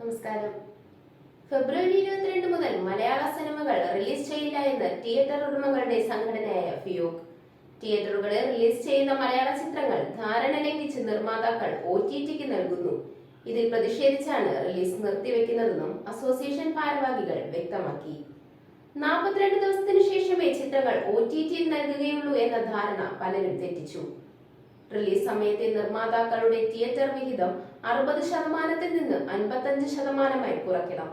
നമസ്കാരം. ഫെബ്രുവരി ഇരുപത്തിരണ്ട് മുതൽ മലയാള സിനിമകൾ റിലീസ് ചെയ്യില്ല എന്ന് തിയേറ്റർ ഉടമകളുടെ സംഘടനയായ ഫിയോക്. തിയേറ്ററുകളിൽ റിലീസ് ചെയ്യുന്ന മലയാള ചിത്രങ്ങൾ ധാരണ ലംഘിച്ച് നിർമ്മാതാക്കൾ ഒ ടി ടിക്ക് നൽകുന്നു. ഇതിൽ പ്രതിഷേധിച്ചാണ് റിലീസ് നിർത്തിവെക്കുന്നതെന്നും അസോസിയേഷൻ ഭാരവാഹികൾ വ്യക്തമാക്കി. നാൽപ്പത്തിരണ്ട് ദിവസത്തിനു ശേഷമേ ചിത്രങ്ങൾ ഒ ടി ടിയിൽ നൽകുകയുള്ളൂ എന്ന ധാരണ പലരും തെറ്റിച്ചു. റിലീസ് സമയത്തെ നിർമ്മാതാക്കളുടെ തിയേറ്റർ വിഹിതം അറുപത് ശതമാനത്തിൽ നിന്ന് അൻപത്തഞ്ച് ശതമാനമായി കുറയ്ക്കണം.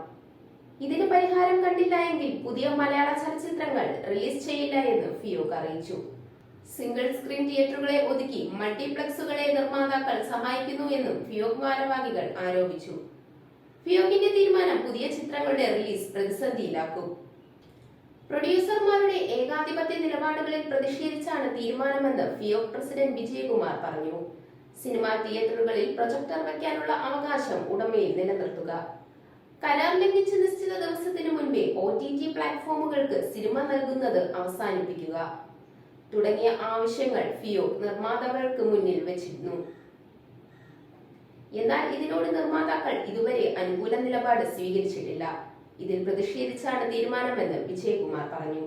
ഇതിന് പരിഹാരം കണ്ടില്ല എങ്കിൽ പുതിയ മലയാള ചലച്ചിത്രങ്ങൾ റിലീസ് ചെയ്യില്ല എന്ന് ഫിയോക് അറിയിച്ചു. സിംഗിൾ സ്ക്രീൻ തിയേറ്ററുകളെ ഒതുക്കി മൾട്ടിപ്ലക്സുകളെ നിർമ്മാതാക്കൾ സഹായിക്കുന്നു എന്നും ഫിയോക് ഭാരവാഹികൾ ആരോപിച്ചു. ഫിയോക്കിന്റെ തീരുമാനം പുതിയ ചിത്രങ്ങളുടെ റിലീസ് പ്രതിസന്ധിയിലാക്കും. പ്രൊഡ്യൂസർമാരുടെ ഏകാധിപത്യ നിലപാടുകളിൽ പ്രതിഷേധിച്ചാണ് തീരുമാനമെന്ന് ഫിയോ പ്രസിഡന്റ് വിജയകുമാർ പറഞ്ഞു. സിനിമാ തിയേറ്ററുകളിൽ പ്രൊജക്ടർ വയ്ക്കാനുള്ള അവകാശം ഉടമയിൽ നിലനിർത്തുക. കരാർ ലംഘിച്ച് നിശ്ചിത ദിവസത്തിനു മുൻപേ ഒ ടി ടി പ്ലാറ്റ്ഫോമുകൾക്ക് സിനിമ നൽകുന്നത് അവസാനിപ്പിക്കുക. തുടങ്ങിയ ആവശ്യങ്ങൾ ഫിയോ നിർമ്മാതാക്കൾക്ക് മുന്നിൽ വെച്ചിരുന്നു. എന്നാൽ ഇതിനോട് നിർമ്മാതാക്കൾ ഇതുവരെ അനുകൂല നിലപാട് സ്വീകരിച്ചിട്ടില്ല. ഇതിൽ പ്രതിഷേധിച്ചാണ് തീരുമാനമെന്ന് വിജയകുമാർ പറഞ്ഞു